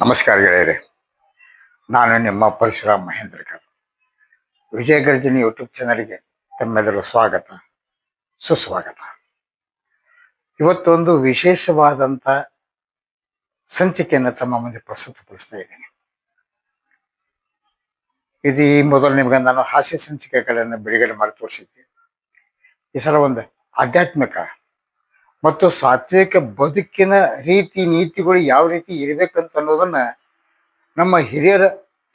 ನಮಸ್ಕಾರ ಗೆಳೆಯರೆ. ನಾನು ನಿಮ್ಮ ಪರಶುರಾಮ್ ಮಹೇಂದ್ರಕರ್. ವಿಜಯ ಗರ್ಜನಿ ಯೂಟ್ಯೂಬ್ ಚಾನಲ್ಗೆ ತಮ್ಮೆಲ್ಲರೂ ಸ್ವಾಗತ. ಸುಸ್ವಾಗತ. ಇವತ್ತೊಂದು ವಿಶೇಷವಾದಂಥ ಸಂಚಿಕೆಯನ್ನು ತಮ್ಮ ಮುಂದೆ ಪ್ರಸ್ತುತಪಡಿಸ್ತಾ ಇದ್ದೀನಿ. ಇದು ಈ ಮೊದಲು ನಿಮಗೆ ನಾನು ಹಾಸ್ಯ ಸಂಚಿಕೆಗಳನ್ನು ಬಿಡುಗಡೆ ಮಾಡಿ ತೋರಿಸಿದ್ದೆ. ಈ ಸಲ ಒಂದು ಆಧ್ಯಾತ್ಮಿಕ ಮತ್ತು ಸಾತ್ವಿಕ ಬದುಕಿನ ರೀತಿ ನೀತಿಗಳು ಯಾವ ರೀತಿ ಇರಬೇಕಂತ ಅನ್ನೋದನ್ನ ನಮ್ಮ ಹಿರಿಯರ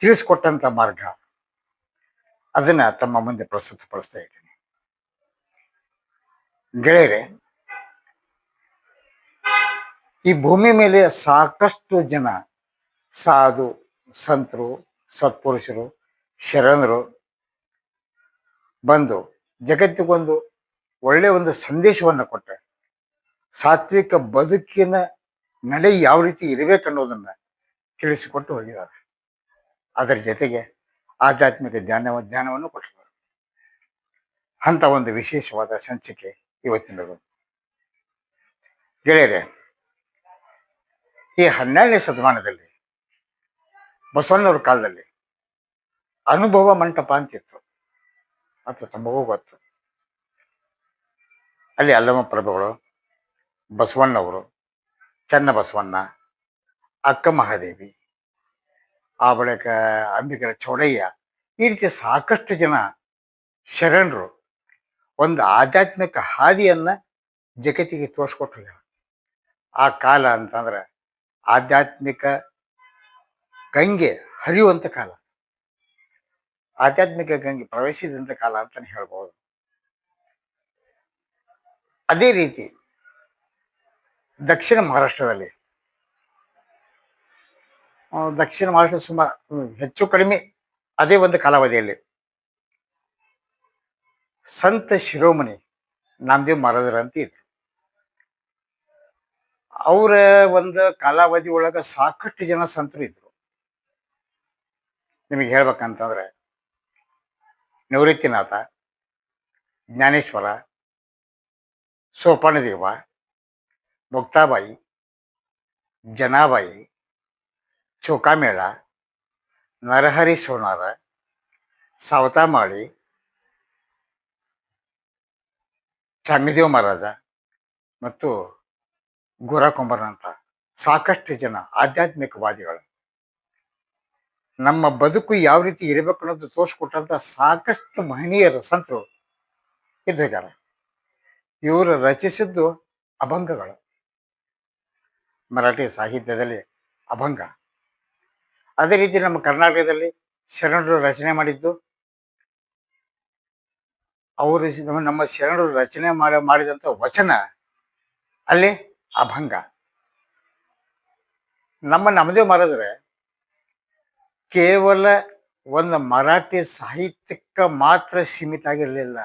ತಿಳಿಸ್ಕೊಟ್ಟಂತ ಮಾರ್ಗ. ಅದನ್ನ ತಮ್ಮ ಮುಂದೆ ಪ್ರಸ್ತುತಪಡಿಸ್ತಾ ಇದ್ದೀನಿ. ಗೆಳೆಯರೆ, ಈ ಭೂಮಿ ಮೇಲೆ ಸಾಕಷ್ಟು ಜನ ಸಾಧು, ಸಂತರು, ಸತ್ಪುರುಷರು, ಶರಣರು ಬಂದು ಜಗತ್ತಿಗೊಂದು ಒಳ್ಳೆಯ ಒಂದು ಸಂದೇಶವನ್ನು ಕೊಟ್ಟ ಸಾತ್ವಿಕ ಬದುಕಿನ ನಡೆ ಯಾವ ರೀತಿ ಇರಬೇಕನ್ನೋದನ್ನ ತಿಳಿಸಿಕೊಟ್ಟು ಹೋಗಿದ್ದಾರೆ. ಅದರ ಜೊತೆಗೆ ಆಧ್ಯಾತ್ಮಿಕ ಜ್ಞಾನ ಜ್ಞಾನವನ್ನು ಕೊಟ್ಟಿದ್ದಾರೆ. ಅಂತ ಒಂದು ವಿಶೇಷವಾದ ಸಂಚಿಕೆ ಇವತ್ತಿನದು ಗೆಳೆಯರೆ, ಈ ಹನ್ನೆರಡನೇ ಶತಮಾನದಲ್ಲಿ, ಬಸವಣ್ಣವ್ರ ಕಾಲದಲ್ಲಿ ಅನುಭವ ಮಂಟಪ ಅಂತಿತ್ತು. ಅಥವಾ ತಮಗೂ ಗೊತ್ತು. ಅಲ್ಲಿ ಅಲ್ಲಮ ಪ್ರಭುಗಳು ಬಸವಣ್ಣವರು ಚನ್ನ ಬಸವಣ್ಣ ಅಕ್ಕ ಮಹಾದೇವಿ, ಆ ಬಳಿಕ ಅಂಬಿಕರ ಚೌಡಯ್ಯ, ಈ ರೀತಿ ಸಾಕಷ್ಟು ಜನ ಶರಣರು ಒಂದು ಆಧ್ಯಾತ್ಮಿಕ ಹಾದಿಯನ್ನ ಜಗತ್ತಿಗೆ ತೋರಿಸ್ಕೊಟ್ಟು ಹೋಗ್ಯಾರ ಆ ಕಾಲ ಅಂತಂದ್ರೆ ಆಧ್ಯಾತ್ಮಿಕ ಗಂಗೆ ಹರಿಯುವಂಥ ಕಾಲ. ಆಧ್ಯಾತ್ಮಿಕ ಗಂಗೆ ಪ್ರವೇಶಿಸಿದಂಥ ಕಾಲ ಅಂತಲೇ ಹೇಳ್ಬೋದು. ಅದೇ ರೀತಿ ದಕ್ಷಿಣ ಮಹಾರಾಷ್ಟ್ರದಲ್ಲಿ. ದಕ್ಷಿಣ ಮಹಾರಾಷ್ಟ್ರ ಸುಮಾರು ಹೆಚ್ಚು ಕಡಿಮೆ ಅದೇ ಒಂದು ಕಾಲಾವಧಿಯಲ್ಲಿ. ಸಂತ ಶಿರೋಮಣಿ ನಾಮದೇವ್ ಮಹಾರಾಜರ ಅಂತ ಇದ್ರು. ಅವರ ಒಂದು ಕಾಲಾವಧಿ ಒಳಗ ಸಾಕಷ್ಟು ಜನ ಸಂತರು ಇದ್ರು. ನಿಮಗೆ ಹೇಳ್ಬೇಕಂತಂದ್ರೆ ನಿವೃತ್ತಿನಾಥ ಜ್ಞಾನೇಶ್ವರ, ಸೋಪಾನದೇವ ಜನಾಬಾಯಿ ಚೌಕಾಮೇಳ ನರಹರಿ ಸೋನಾರ ಸಾವತಾಮಾಳಿ ಚಂಗದೇವ ಮಹಾರಾಜ ಮತ್ತು ಗೋರಾಕೊಂಬರ್ ಅಂತ ಸಾಕಷ್ಟು ಜನ ಆಧ್ಯಾತ್ಮಿಕವಾದಿಗಳು. ನಮ್ಮ ಬದುಕು ಯಾವ ರೀತಿ ಇರಬೇಕು ಅನ್ನೋದು ತೋರಿಸ್ಕೊಟ್ಟಂಥ ಸಾಕಷ್ಟು ಮಹನೀಯರು ಸಂತರು ಇದ್ದಾರೆ ಇವರು ರಚಿಸಿದ್ದು ಅಭಂಗಗಳು. ಮರಾಠಿ ಸಾಹಿತ್ಯದಲ್ಲಿ ಅಭಂಗ. ಅದೇ ರೀತಿ ನಮ್ಮ ಕರ್ನಾಟಕದಲ್ಲಿ ಶರಣರು ರಚನೆ ಮಾಡಿದ್ದು. ಅವರು ನಮ್ಮ- ಶರಣರು ರಚನೆ ಮಾಡ, ಮಾಡಿದಂಥ ವಚನ ಅಲ್ಲಿ ಅಭಂಗ. ನಮ್ಮ ನಮ್ಮದೇ ಮಹಾರಾಜರೆ ಕೇವಲ ಒಂದು ಮರಾಠಿ ಸಾಹಿತ್ಯಕ್ಕೆ ಮಾತ್ರ ಸೀಮಿತ ಆಗಿರಲಿಲ್ಲ.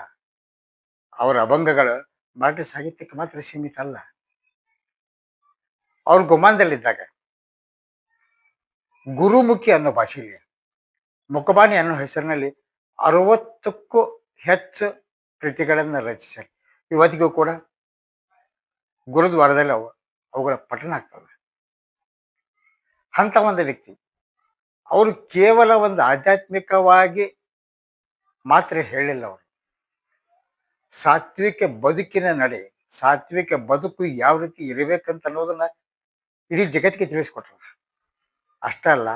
ಅವರ ಅಭಂಗಗಳು ಮರಾಠಿ ಸಾಹಿತ್ಯಕ್ಕೆ ಮಾತ್ರ ಸೀಮಿತ ಅಲ್ಲ. ಅವ್ರು ಗುಮಾನದಲ್ಲಿದ್ದಾಗ. ಗುರುಮುಖಿ ಅನ್ನೋ ಭಾಷೆಯಲ್ಲಿ. ಮುಖಬಾಣಿ ಅನ್ನೋ ಹೆಸರಿನಲ್ಲಿ ಅರವತ್ತಕ್ಕೂ ಹೆಚ್ಚು ಕೃತಿಗಳನ್ನು ರಚಿಸ್ಯಾರ. ಇವತ್ತಿಗೂ ಕೂಡ ಗುರುದ್ವಾರದಲ್ಲಿ ಅವು, ಅವುಗಳ ಪಠಣ ಆಗ್ತವೆ. ಅಂತ ಒಂದು ವ್ಯಕ್ತಿ, ಅವರು ಕೇವಲ ಒಂದು ಆಧ್ಯಾತ್ಮಿಕವಾಗಿ ಮಾತ್ರ ಹೇಳಿಲ್ಲ ಅವರು. ಸಾತ್ವಿಕ ಬದುಕಿನ ನಡೆ, ಸಾತ್ವಿಕ ಬದುಕು ಯಾವ ರೀತಿ ಇರಬೇಕಂತ ಅನ್ನೋದನ್ನ ಇಡೀ ಜಗತ್ತಿಗೆ ತಿಳಿಸ್ಕೊಟ್ರು. ಅಷ್ಟೇ ಅಲ್ಲ,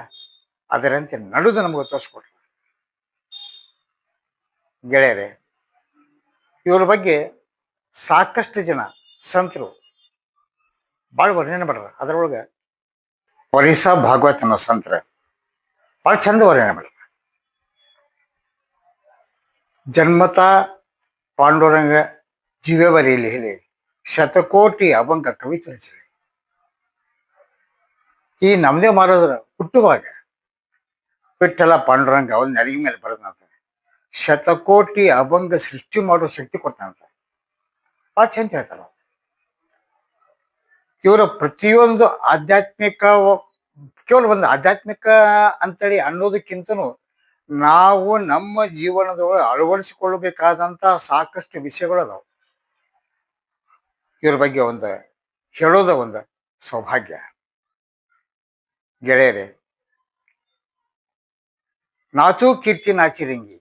ಅದರಂತೆ ನಡುದು ನಮಗೆ ತೋರಿಸ್ಕೊಟ್ರು. ಗೆಳೆಯರೆ, ಇವರ ಬಗ್ಗೆ ಸಾಕಷ್ಟು ಜನ ಸಂತರು ಭಾಳ ವರ್ಣನೆ ಮಾಡ್ರ ಅದರೊಳಗೆ ಒರಿಸಾ ಭಾಗವತ್ ಅನ್ನೋ ಸಂತರ ಭಾಳ ಚಂದ ವರ್ಣನೆ ಮಾಡ್ರ ಜನ್ಮತ ಪಾಂಡುರಂಗ ಜೀವವರಿಯಲ್ಲಿ ಹೇಳಿ ಶತಕೋಟಿ ಅಭಂಗ ಕವಿತೆ ರಚನೆ ಈ ನಮ್ಮದೇ ಮಾರೋದ್ರ ಹುಟ್ಟುವಾಗ ವಿಠಲ ಪಾಂಡುರಂಗ ಅವ್ನ ನೆರಗಿ ಮೇಲೆ ಬರೆದಂತ ಶತಕೋಟಿ ಅಭಂಗ ಸೃಷ್ಟಿ ಮಾಡೋ ಶಕ್ತಿ ಕೊಟ್ಟಂತ ಭಾಳ ಚಂದ ಹೇಳ್ತಾರ. ಇವರ ಪ್ರತಿಯೊಂದು ಆಧ್ಯಾತ್ಮಿಕ ಕೇವಲ ಒಂದು ಆಧ್ಯಾತ್ಮಿಕ ಅಂತೇಳಿ ಅನ್ನೋದಕ್ಕಿಂತನೂ ನಾವು ನಮ್ಮ ಜೀವನದೊಳಗೆ ಅಳವಡಿಸಿಕೊಳ್ಳಬೇಕಾದಂತ ಸಾಕಷ್ಟು ವಿಷಯಗಳು ಅದಾವ. ಇವ್ರ ಬಗ್ಗೆ ಒಂದು ಹೇಳೋದ ಒಂದು ಸೌಭಾಗ್ಯ. ಗೆಳೆಯರೆ, ನಾಚೂ ಕೀರ್ತಿ ನಾಚಿರಂಗಿ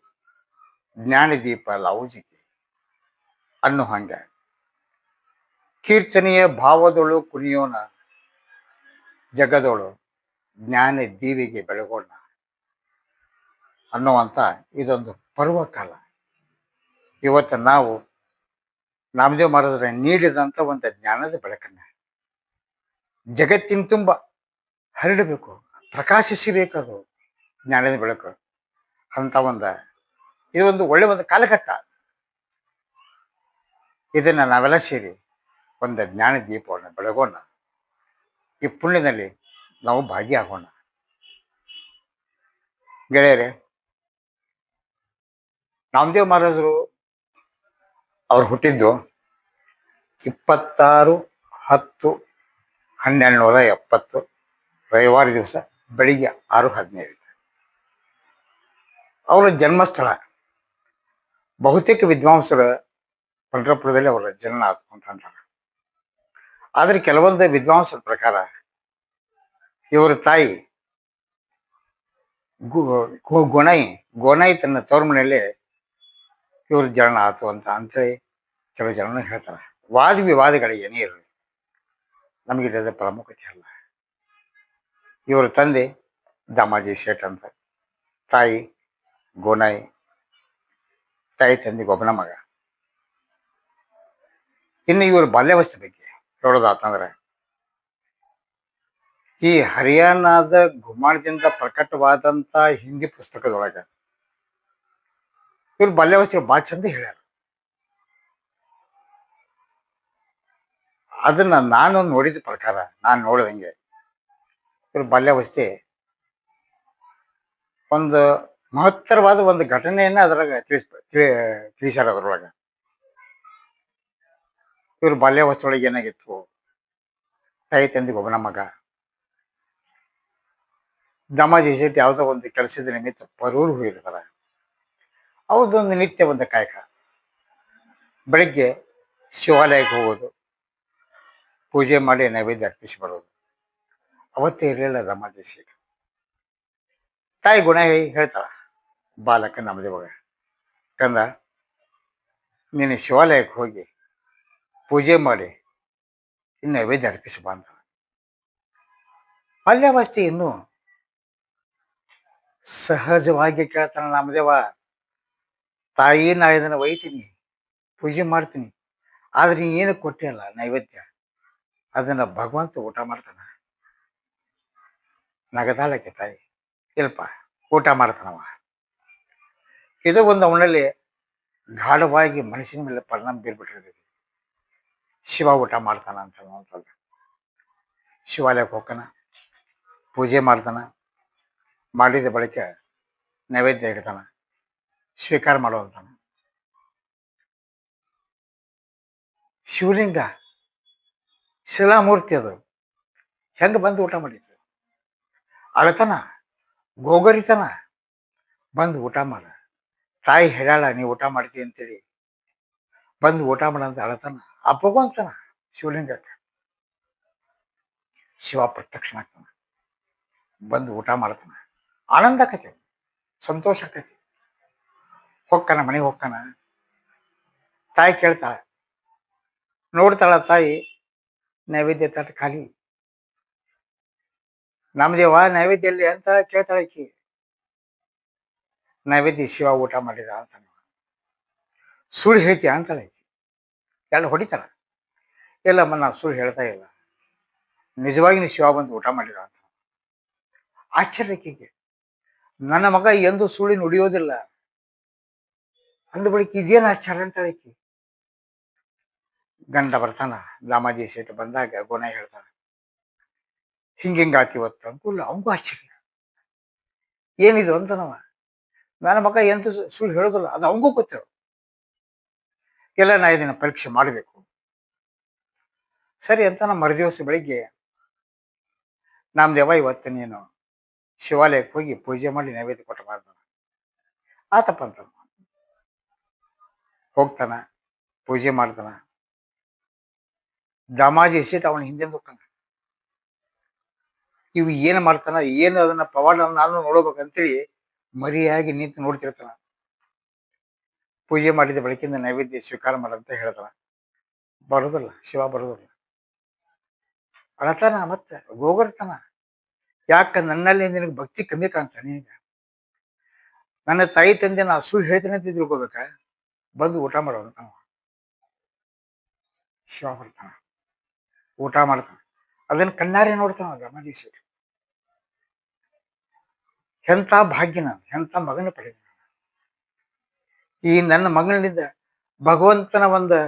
ಜ್ಞಾನದೀಪ ಲಾವುಜಿಗೆ ಅನ್ನು ಹಂಗ. ಕೀರ್ತನೆಯ ಭಾವದೊಳು ಕುಣಿಯೋಣ, ಜಗದೊಳು ಜ್ಞಾನ ದೀವಿಗೆ ಬೆಳಗೋಣ ಅನ್ನುವಂಥ ಇದೊಂದು ಪರ್ವಕಾಲ. ಇವತ್ತು ನಾವು ನಾಮದೇವ್ ಮಹಾರಾಜರ ನೀಡಿದಂಥ ಒಂದು ಜ್ಞಾನದ ಬೆಳಕನ್ನ, ಜಗತ್ತಿನ ತುಂಬ ಹರಡಬೇಕು, ಪ್ರಕಾಶಿಸಬೇಕದು ಜ್ಞಾನದ ಬೆಳಕು. ಅಂತ ಒಂದು ಇದೊಂದು ಒಳ್ಳೆ ಒಂದು ಕಾಲಘಟ್ಟ. ಇದನ್ನ ನಾವೆಲ್ಲ ಸೇರಿ ಒಂದು ಜ್ಞಾನ ದೀಪವನ್ನು ಬೆಳಗೋಣ. ಈ ಪುಣ್ಯದಲ್ಲಿ ನಾವು ಭಾಗಿಯಾಗೋಣ. ಗೆಳೆಯರೆ ನಾಮದೇವ್ ಮಹಾರಾಜರು ಅವ್ರು ಹುಟ್ಟಿದ್ದು ಇಪ್ಪತ್ತಾರು, ಹತ್ತು ಹನ್ನೆರಡು ನೂರ ಎಪ್ಪತ್ತು. ರವಿವಾರ ದಿವಸ ಬೆಳಿಗ್ಗೆ ಆರು ಹದಿನೈದು. ಅವರ ಜನ್ಮಸ್ಥಳ ಬಹುತೇಕ ವಿದ್ವಾಂಸರು ಪಂಡ್ರಪುರದಲ್ಲಿ ಅವರ ಜನನ ಆತು ಅಂತ ಅಂತಾರೆ. ಆದರೆ ಕೆಲವೊಂದು ವಿದ್ವಾಂಸರ ಪ್ರಕಾರ ಇವರ ತಾಯಿ ಗೊಣೈ ಗೊನೈ ತನ್ನ ತವ್ರ ಮನೆಯಲ್ಲಿ ಇವ್ರ ಜನನ ಆತು ಅಂತ ಅಂತೇಳಿ ಕೆಲವು ಜನ ಹೇಳ್ತಾರೆ. ವಾದ ವಿವಾದಗಳು ಏನೇ ಇರಲಿ, ನಮಗೆ ಇದರ ಪ್ರಾಮುಖ್ಯತೆ ಅಲ್ಲ. ಇವರ ತಂದೆ ದಾಮಾಜಿ ಶೇಟ್ ಅಂತ. ತಾಯಿ ಗೋನಾಯಿ. ತಾಯಿ ತಂದೆ ಗೊಬ್ಬನ ಮಗ. ಇನ್ನು ಇವರು ಬಾಲ್ಯಾವಸ್ಥೆ ಬಗ್ಗೆ ಹೇಳೋದಾತಂದ್ರೆ ಈ ಹರಿಯಾಣದ ಗುಮಾಣದಿಂದ ಪ್ರಕಟವಾದಂತ ಹಿಂದಿ ಪುಸ್ತಕದೊಳಗ ಇವ್ರ ಬಾಲ್ಯಾವಸ್ಥೆ ಭಾಳ ಚಂದ ಹೇಳ್ಯಾರ. ಅದನ್ನ ನಾನು ನೋಡಿದ ಪ್ರಕಾರ, ನಾನು ನೋಡಿದಂಗೆ ಇವ್ರ ಬಾಲ್ಯಾವಸ್ಥೆ. ಒಂದು ಮಹತ್ತರವಾದ ಒಂದು ಘಟನೆಯನ್ನ ಅದ್ರಾಗ ತಿಳಿಸ್, ತಿಳಿ- ತಿಳಿಸ್ಯಾರ ಅದ್ರೊಳಗ. ಇವ್ರ ಬಾಲ್ಯಾವಸ್ಥೆ ಒಳಗೆ ಏನಾಗಿತ್ತು? ತಾಯಿ ತಂದಿಗೆ ಒಬ್ಬನ ಮಗ. ದಮಾಜಿ ಶೆಟ್ಟಿ ಯಾವುದೋ ಒಂದು ಕೆಲಸದ ನಿಮಿತ್ತ ಪರೂರು ಹೋಗಿರ್ತಾರ. ಅವ್ರದ್ದೊಂದು ನಿತ್ಯ ಒಂದು ಕಾಯಕ. ಬೆಳಿಗ್ಗೆ ಶಿವಾಲಯಕ್ಕೆ ಹೋಗೋದು. ಪೂಜೆ ಮಾಡಿ ನೈವೇದ್ಯ ಅರ್ಪಿಸಿ ಬರೋದು. ಅವತ್ತೇ ಇರಲಿಲ್ಲ ದಮಾಜಿ ಸೀಟ್ ತಾಯಿ ಗುಣ ಹೇಳಿ ಹೇಳ್ತಾಳ, ಬಾಲಕ ನಮ್ಮದೇವಾಗ ಕಂದ ನೀನು ಶಿವಾಲಯಕ್ಕೆ ಹೋಗಿ ಪೂಜೆ ಮಾಡಿ ಇನ್ನು ನೈವೇದ್ಯ ಅರ್ಪಿಸಿ ಅಂತ ಬಾಲ್ಯಾವಸ್ಥೆ ಇನ್ನು ಸಹಜವಾಗಿ ಕೇಳ್ತಾನೆ ನಮ್ಮದೇವ ತಾಯಿ ನಾ ಇದನ್ನು ಒಯ್ತೀನಿ, ಪೂಜೆ ಮಾಡ್ತೀನಿ, ಆದ್ರೆ ನೀನು ಕೊಟ್ಟಿಲ್ಲ ನೈವೇದ್ಯ, ಅದನ್ನ ಭಗವಂತ ಊಟ ಮಾಡ್ತಾನ. ನಗದಾಳಕ್ಕೆ ತಾಯಿ. ಇಲ್ಪ, ಊಟ ಮಾಡ್ತಾನವ. ಇದು ಒಂದು ಅವನಲ್ಲಿ ಗಾಢವಾಗಿ ಮನಸ್ಸಿನ ಮೇಲೆ ಪರಿಣಾಮ ಬೀರ್ಬಿಟ್ಟಿರ್ತದೆ ಶಿವ ಊಟ ಮಾಡ್ತಾನ ಅಂತ ಅನ್ನುವಂಥದ್ದು. ಶಿವಾಲಯಕ್ಕೆ ಹೋಗ್ತಾನ, ಪೂಜೆ ಮಾಡ್ತಾನ, ಮಾಡಿದ ಬಳಿಕ ನೈವೇದ್ಯ ಇಡ್ತಾನ, ಸ್ವೀಕಾರ ಮಾಡುವಂತಾನ ಶಿವಲಿಂಗ, ಶಿಲಾಮೂರ್ತಿ ಅದು. ಹೆಂಗೆ ಬಂದು ಊಟ ಮಾಡಿದ್ದು? ಅಳತನ, ಗೋಗರಿತನ. ಬಂದು ಊಟ ಮಾಡ. ತಾಯಿ ಹೇಳಾಳ, ನೀ ಊಟ ಮಾಡ್ತಿ ಅಂತೇಳಿ. ಬಂದು ಊಟ ಮಾಡಂತ ಅಳತನ. ಅಪ್ಪಗೊಂತಾನ ಶಿವಲಿಂಗಕ್ಕೆ ಶಿವ ಪ್ರತ್ಯಕ್ಷ ಆಗ್ತಾನ ಬಂದು ಊಟ ಮಾಡ್ತಾನ. ಆನಂದ ಆಕತಿ ಸಂತೋಷ ಆಕತಿ ಹೊಕ್ಕನ, ಮನೆಗೆ ಹೊಕ್ಕನ. ತಾಯಿ ಕೇಳ್ತಾಳ. ನೋಡ್ತಾಳ ತಾಯಿ, ನೈವೇದ್ಯ ತಟ್ಟು ಖಾಲಿ. ನಮ್ದೇವ ನೈವೇದ್ಯ ಎಲ್ಲಿ ಅಂತ ಕೇಳ್ತಾಳೆ ಆಕಿ. ನೈವೇದ್ಯ ಶಿವ ಊಟ ಮಾಡಿದ ಅಂತ ಸುಳ್ಳು ಹೇಳ್ತೀಯ ಅಂತಾಳೆ ಆಕಿ. ಎಲ್ಲ ಹೊಡಿತಾರ ಇಲ್ಲಮ್ಮ ನಾ ಸುಳ್ಳು ಹೇಳ್ತಾ ಇಲ್ಲ. ನಿಜವಾಗಿ ಶಿವ ಬಂದು ಊಟ ಮಾಡಿದ ಅಂತ ಆಶ್ಚರ್ಯಕ್ಕೆ ನನ್ನ ಮಗ ಎಂದು ಸುಳ್ಳಿ ನುಡಿಯೋದಿಲ್ಲ. ಅಂದ ಬಳಿಕ ಇದೇನು ಆಶ್ಚರ್ಯ ಅಂತ ಆಕಿ. ಗಂಡ ಬರ್ತಾನ ದಾಮಾಜಿ ಶೆಟ್ಟಿ ಬಂದಾಗ ಗುಣ ಹೇಳ್ತಾನ ಹಿಂಗಿಂಗ ಆತಿವತ್ತು ಅಂಕುಲ್ಲ ಅವಂಗೂ ಆಶ್ಚರ್ಯ. ಏನಿದು ಅಂತನವ ನನ್ನ ಮಗ ಎಂತ ಸುಳ್ಳು ಹೇಳೋದಿಲ್ಲ, ಅದು ಅವಂಗೂ ಗೊತ್ತೇವು ಎಲ್ಲ ನಾ ಇದನ್ನ ಪರೀಕ್ಷೆ ಮಾಡಬೇಕು. ಸರಿ ಅಂತ ನಾ ಮರುದಿವಸ ಬೆಳಿಗ್ಗೆ ನಮ್ದೇವ ಇವತ್ತು ನೀನು ಶಿವಾಲಯಕ್ಕೆ ಹೋಗಿ ಪೂಜೆ ಮಾಡಿ ನೈವೇದ್ಯ ಕೊಟ್ಟು ಬಾರ್ದ ಆತಪ್ಪ ಅಂತ ಹೋಗ್ತಾನ, ಪೂಜೆ ಮಾಡ್ತಾನ. ದಾಮಾಜಿ ಸೀಟ್ ಅವನ ಹಿಂದೆ ಹೋಗ್ತಾನ. ಇವು ಏನು ಮಾಡ್ತಾನ, ಏನು ಅದನ್ನ ಪವಾಡ ನಾನು ನೋಡ್ಬೇಕಂತೇಳಿ ಮರಿಯಾಗಿ ನಿಂತು ನೋಡ್ತಿರ್ತಾನ. ಪೂಜೆ ಮಾಡಿದ ಬಳಿಕಿಂದ ನೈವೇದ್ಯ ಸ್ವೀಕಾರ ಮಾಡಂತ ಹೇಳ್ತಾನ. ಬರೋದಿಲ್ಲ, ಶಿವ ಬರೋದಿಲ್ಲ. ಅಳತಾನ ಮತ್ತೆ ಗೋಗರ್ತಾನ. ಯಾಕ ನನ್ನಲ್ಲಿ ನಿನಗೆ ಭಕ್ತಿ ಕಮ್ಮಿ ಕಾಣ್ತಾನೆ ನಿನಗ? ನನ್ನ ತಾಯಿ ತಂದೆ ನಾ ಸುಳ್ಳು ಹೇಳ್ತೇನೆ ಅಂತ ತಿಳ್ಕೊಬೇಕ? ಬಂದು ಊಟ ಮಾಡೋದು ನಾವು ಶಿವ ಬರ್ತಾನ. ಊಟ ಮಾಡ್ತಾನ. ಅದನ್ನ ಕಣ್ಣಾರೆ ನೋಡ್ತಾನ ರಮಾಜಿ ಶೆಟ್ಟಿ ಎಂಥ ಭಾಗ್ಯನ ಎಂಥ ಮಗನ ಪಡೆದ ಈ ನನ್ನ ಮಗನಿಂದ ಭಗವಂತನ ಒಂದು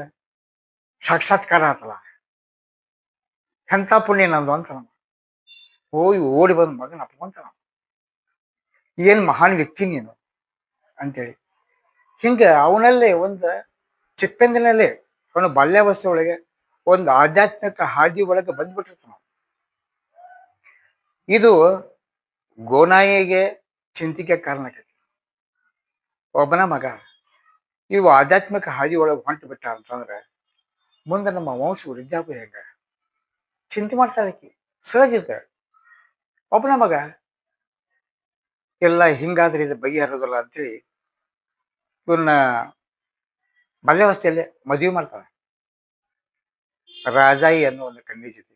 ಸಾಕ್ಷಾತ್ಕಾರ ಆತಲ್ಲ. ಎಂಥ ಪುಣ್ಯ ನಂದು ಅಂತ ಹೋಗಿ ಓಡಿ ಬಂದ ಮಗನ ಅಪ್ಕೊಂತ ನಾವು ಏನ್ ಮಹಾನ್ ವ್ಯಕ್ತಿ ನೀನು ಅಂತೇಳಿ. ಹಿಂಗ ಅವನಲ್ಲೇ ಒಂದು ಚಿಕ್ಕಂದಿನಲ್ಲೇ ಅವನು ಬಾಲ್ಯಾವಸ್ಥೆ ಒಳಗೆ ಒಂದು ಆಧ್ಯಾತ್ಮಿಕ ಹಾದಿ ಒಳಗೆ ಬಂದ್ಬಿಟ್ಟಿರ್ತ ಇದು ಗೋನಾಯಿಗೆ ಚಿಂತಿಗೆ ಕಾರಣ ಆಗೈತಿ ಒಬ್ಬನ ಮಗ ಇವು ಆಧ್ಯಾತ್ಮಿಕ ಹಾದಿ ಒಳಗೆ ಹೊಂಟು ಬಿಟ್ಟ ಅಂತಂದ್ರೆ ಮುಂದೆ ನಮ್ಮ ವಂಶ ವೃದ್ಧಾಪ ಹೆಂಗ? ಚಿಂತೆ ಮಾಡ್ತಾರ ಸಹಜ ಇದ್ದ ಒಬ್ಬನ ಮಗ ಎಲ್ಲ ಹಿಂಗಾದ್ರೆ ಇದು ಬಗೆಹರೋದಿಲ್ಲ ಅಂತೇಳಿ ಇವನ್ನ ಬಾಲ್ಯಾವಸ್ಥೆಯಲ್ಲೇ ಮದುವೆ ಮಾಡ್ತಾಳೆ. ರಾಜಾಯಿ ಅನ್ನೋ ಒಂದು ಕಣ್ಣಿ ಜೊತೆ